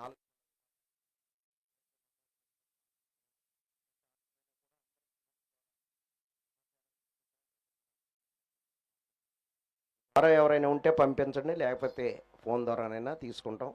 నాలుగు ద్వారా ఎవరైనా ఉంటే పంపించండి లేకపోతే ఫోన్ ద్వారానైనా తీసుకుంటాం.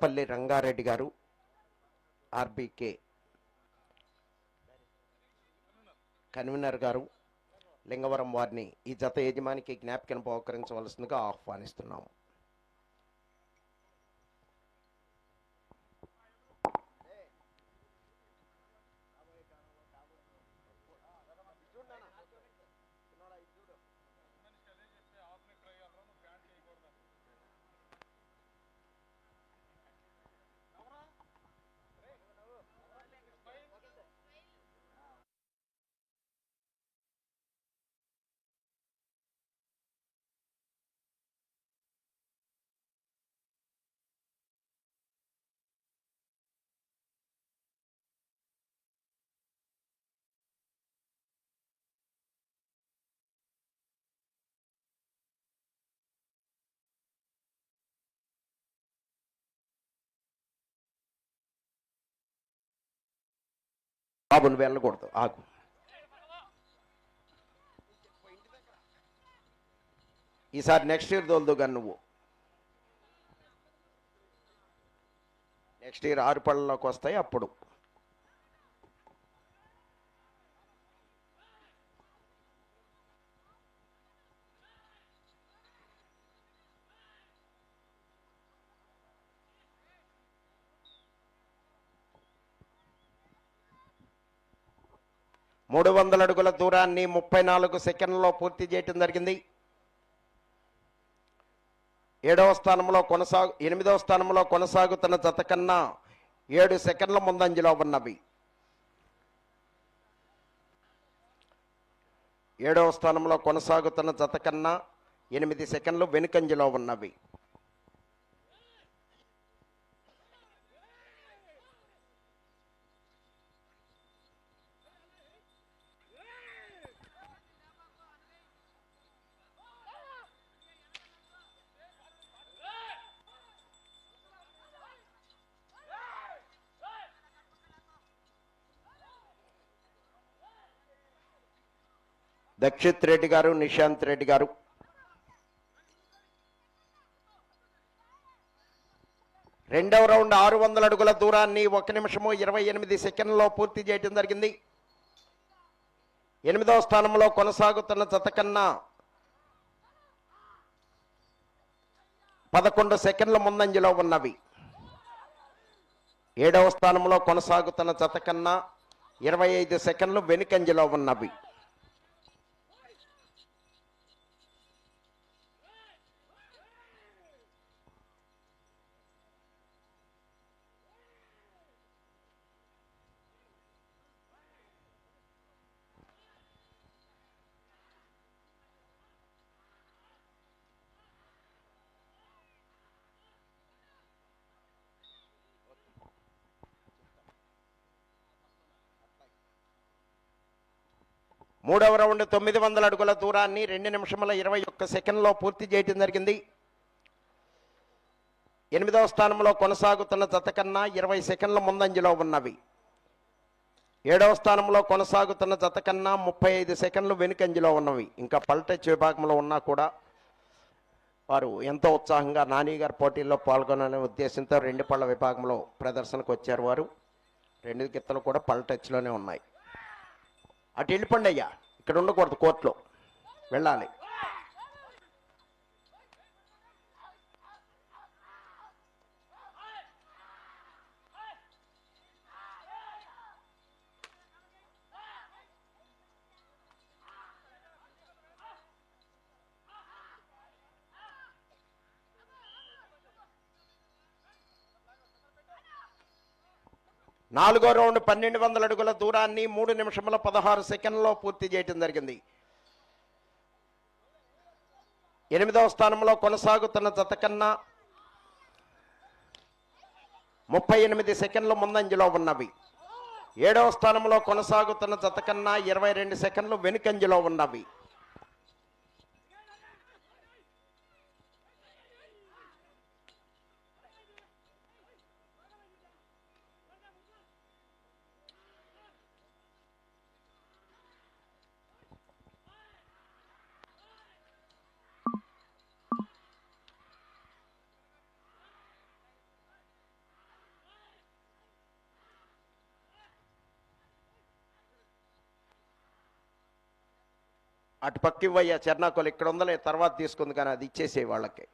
కొండపల్లి రంగారెడ్డి గారు ఆర్బీకే కన్వీనర్ గారు లింగవరం వారిని ఈ జత యజమానికి జ్ఞాపికను బహుకరించవలసిందిగా ఆహ్వానిస్తున్నాము. బాబు నువ్వు వెళ్ళకూడదు ఆకు ఈసారి నెక్స్ట్ ఇయర్ తోలుదు కానీ నువ్వు. నెక్స్ట్ ఇయర్ ఆరు పళ్ళలోకి వస్తాయి అప్పుడు. మూడు వందల అడుగుల దూరాన్ని ముప్పై నాలుగు సెకండ్లలో పూర్తి చేయటం జరిగింది. ఏడవ స్థానంలో కొనసాగు ఎనిమిదవ స్థానంలో కొనసాగుతున్న జత కన్నా ఏడు సెకండ్ల ముందంజలో ఉన్నవి. ఏడవ స్థానంలో కొనసాగుతున్న జత కన్నా ఎనిమిది సెకండ్లు వెనుకంజలో ఉన్నవి. దక్షిత్ రెడ్డి గారు నిశాంత్ రెడ్డి గారు. రెండవ రౌండ్ ఆరు వందల అడుగుల దూరాన్ని ఒక నిమిషము ఇరవై ఎనిమిది సెకండ్లో పూర్తి చేయడం జరిగింది. ఎనిమిదవ స్థానంలో కొనసాగుతున్న జత కన్నా పదకొండు సెకండ్ల ముందంజలో ఉన్నవి. ఏడవ స్థానంలో కొనసాగుతున్న జత కన్నా ఇరవై ఐదు సెకండ్లు వెనుకంజలో ఉన్నవి. మూడవ రౌండ్ తొమ్మిది వందల అడుగుల దూరాన్ని రెండు నిమిషముల ఇరవై ఒక్క సెకండ్లో పూర్తి చేయడం జరిగింది. ఎనిమిదవ స్థానంలో కొనసాగుతున్న జత కన్నా ఇరవై సెకండ్ల ముందంజలో ఉన్నవి. ఏడవ స్థానంలో కొనసాగుతున్న జత కన్నా ముప్పై ఐదు సెకండ్లు వెనుకంజలో ఉన్నవి. ఇంకా పల్టచ్ విభాగంలో ఉన్నా కూడా వారు ఎంతో ఉత్సాహంగా నాని గారి పోటీల్లో పాల్గొనాలనే ఉద్దేశంతో రెండు పళ్ళ విభాగంలో ప్రదర్శనకు వచ్చారు వారు. రెండు గిత్తలు కూడా పల్టచ్లోనే ఉన్నాయి. అటు వెళ్ళిపోండి అయ్యా. ఇక్కడ ఉండకూడదు కోర్టులో. వెళ్ళాలి. నాలుగో రౌండ్ పన్నెండు వందల అడుగుల దూరాన్ని మూడు నిమిషముల పదహారు సెకండ్లో పూర్తి చేయటం జరిగింది. ఎనిమిదవ స్థానంలో కొనసాగుతున్న జత కన్నా ముప్పై ఎనిమిది సెకండ్లు ముందంజలో ఉన్నవి. ఏడవ స్థానంలో కొనసాగుతున్న జత కన్నా ఇరవై రెండు సెకండ్లు వెనుకంజలో ఉన్నవి. అటు పక్క ఇవ్వయ్యా చెర్నాకోలు ఇక్కడ ఉందలే తర్వాత తీసుకుంది కానీ అది ఇచ్చేసే వాళ్ళకి.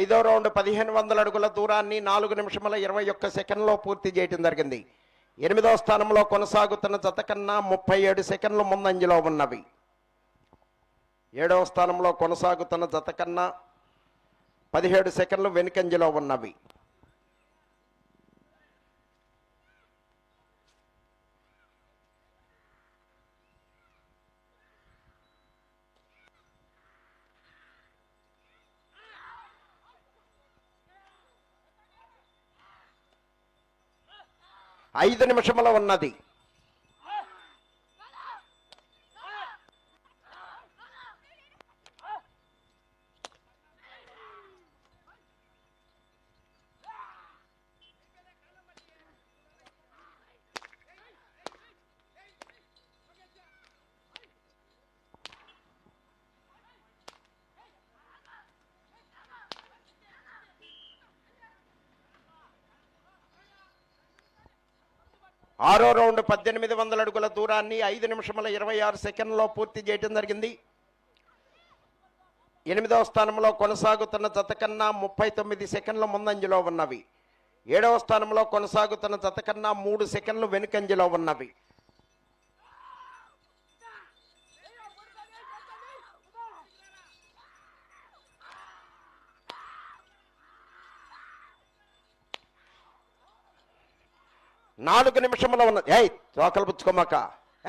ఐదో రౌండ్ పదిహేను వందల అడుగుల దూరాన్ని నాలుగు నిమిషముల ఇరవై ఒక్క సెకండ్లో పూర్తి చేయటం జరిగింది. ఎనిమిదో స్థానంలో కొనసాగుతున్న జత కన్నా ముప్పై ఏడు సెకండ్లు ముందంజలో ఉన్నవి. ఏడవ స్థానంలో కొనసాగుతున్న జత కన్నా పదిహేడు సెకండ్లు వెనుకంజలో ఉన్నవి. ఐదు నిమిషముల ఉన్నది. ఆరో రౌండ్ పద్దెనిమిది వందల అడుగుల దూరాన్ని ఐదు నిమిషముల ఇరవై ఆరు సెకండ్లో పూర్తి చేయడం జరిగింది. ఎనిమిదవ స్థానంలో కొనసాగుతున్న జత కన్నా ముప్పై తొమ్మిది సెకండ్ల ముందంజలో ఉన్నవి. ఏడవ స్థానంలో కొనసాగుతున్న జత కన్నా మూడు సెకండ్లు వెనుకంజలో ఉన్నవి. నాలుగు నిమిషముల ఉన్నది ఏయ్ తోకలు పుచ్చుకోమాక.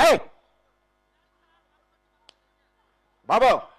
ఏయ్! బాబు!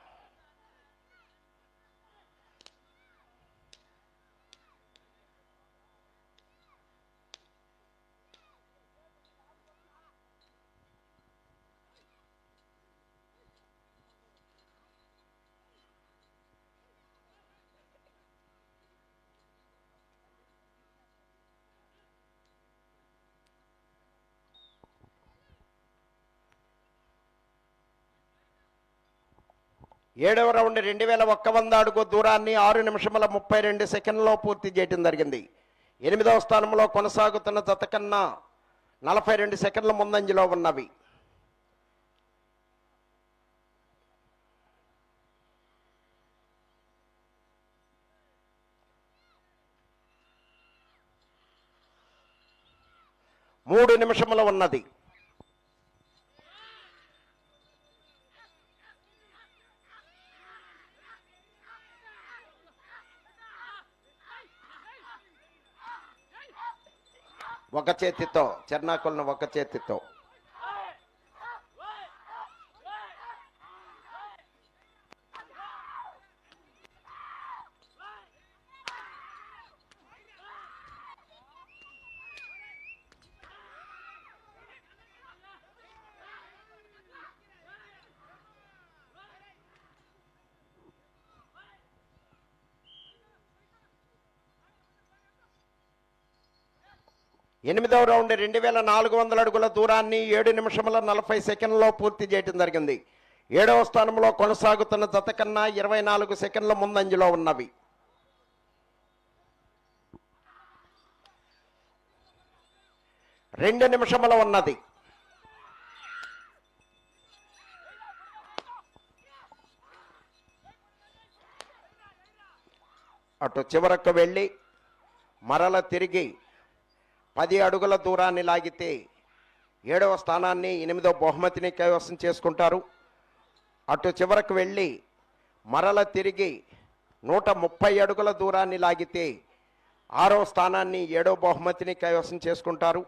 ఏడవ రౌండ్ రెండు వేల ఒక్క వంద అడుగు దూరాన్ని ఆరు నిమిషముల ముప్పై రెండు సెకండ్లో పూర్తి చేయడం జరిగింది. ఎనిమిదవ స్థానంలో కొనసాగుతున్న జత కన్నా నలభై రెండు సెకండ్ల ముందంజలో ఉన్నవి. మూడు నిమిషముల ఉన్నది. ఒక చేతితో చెర్నాకులను ఒక చేతితో. ఎనిమిదవ రౌండ్ రెండు వేల నాలుగు వందల అడుగుల దూరాన్ని ఏడు నిమిషముల నలభై సెకండ్లో పూర్తి చేయడం జరిగింది. ఏడవ స్థానంలో కొనసాగుతున్న జత కన్నా ఇరవై నాలుగు సెకండ్ల ముందంజలో ఉన్నవి. రెండు నిమిషముల ఉన్నది. అటు చివరకు వెళ్ళి మరల తిరిగి పది అడుగుల దూరాన్ని లాగితే ఏడవ స్థానాన్ని ఎనిమిదవ బహుమతిని కైవసం చేసుకుంటారు. అటు చివరకు వెళ్ళి మరల తిరిగి నూట ముప్పై అడుగుల దూరాన్ని లాగితే ఆరో స్థానాన్ని ఏడో బహుమతిని కైవసం చేసుకుంటారు.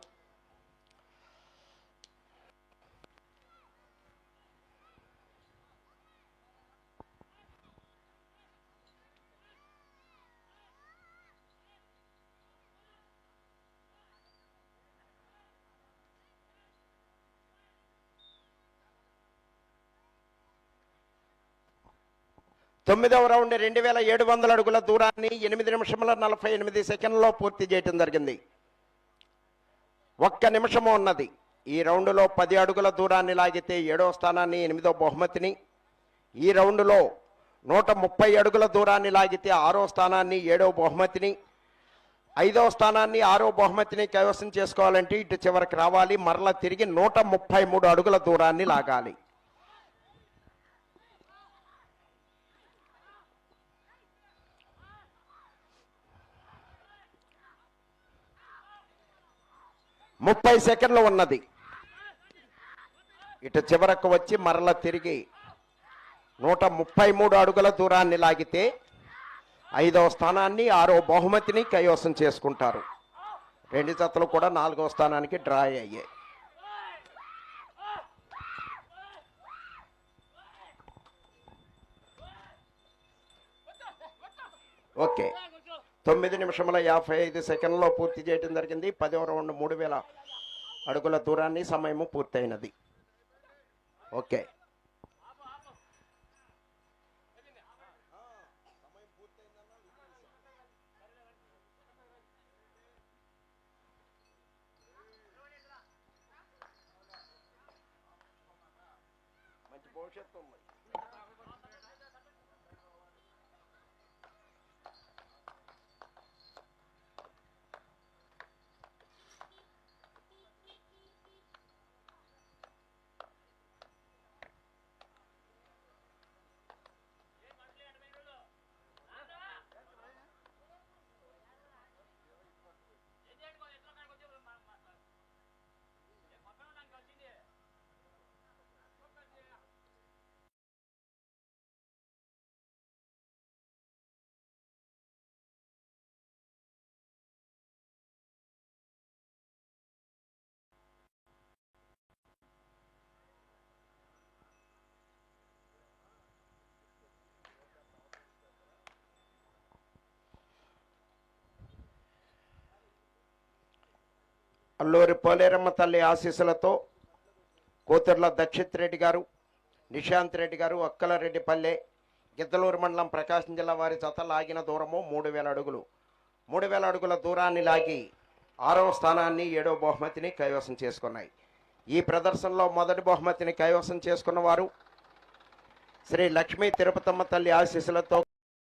తొమ్మిదవ రౌండ్ రెండు వేల ఏడు వందల అడుగుల దూరాన్ని ఎనిమిది నిమిషముల నలభై ఎనిమిది సెకండ్లో పూర్తి చేయటం జరిగింది. ఒక్క నిమిషము ఉన్నది. ఈ రౌండ్లో పది అడుగుల దూరాన్ని లాగితే ఏడో స్థానాన్ని ఎనిమిదో బహుమతిని. ఈ రౌండ్లో నూట ముప్పై అడుగుల దూరాన్ని లాగితే ఆరో స్థానాన్ని ఏడో బహుమతిని. ఐదో స్థానాన్ని ఆరో బహుమతిని కైవసం చేసుకోవాలంటే ఇటు చివరికి రావాలి. మరలా తిరిగి నూట ముప్పై మూడు అడుగుల దూరాన్ని లాగాలి. ముప్పై సెకండ్లు ఉన్నది. ఇటు చివరకు వచ్చి మరల తిరిగి నూట ముప్పై మూడు అడుగుల దూరాన్ని లాగితే ఐదవ స్థానాన్ని ఆరో బహుమతిని కైవసం చేసుకుంటారు. రెండు జతలు కూడా నాలుగవ స్థానానికి డ్రా అయ్యాయి. ఓకే. తొమ్మిది నిమిషముల యాభై ఐదు సెకండ్లో పూర్తి చేయడం జరిగింది. పదవ రౌండ్ మూడు వేల అడుగుల దూరాన్ని సమయము పూర్తయినది. ఓకే. మంచి భవిష్యత్తు ఉంది. అల్లూరి పోలేరమ్మ తల్లి ఆశీస్సులతో కూతుర్ల దక్షిత్ రెడ్డి గారు నిశాంత్ రెడ్డి గారు అక్కలరెడ్డిపల్లె గిద్దలూరు మండలం ప్రకాశం జిల్లా వారి జత లాగిన దూరము మూడు వేల అడుగులు. మూడు వేల అడుగుల దూరాన్ని లాగి ఆరవ స్థానాన్ని ఏడవ బహుమతిని కైవసం చేసుకున్నాయి. ఈ ప్రదర్శనలో మొదటి బహుమతిని కైవసం చేసుకున్నవారు శ్రీ లక్ష్మీ తిరుపతమ్మ తల్లి ఆశీస్సులతో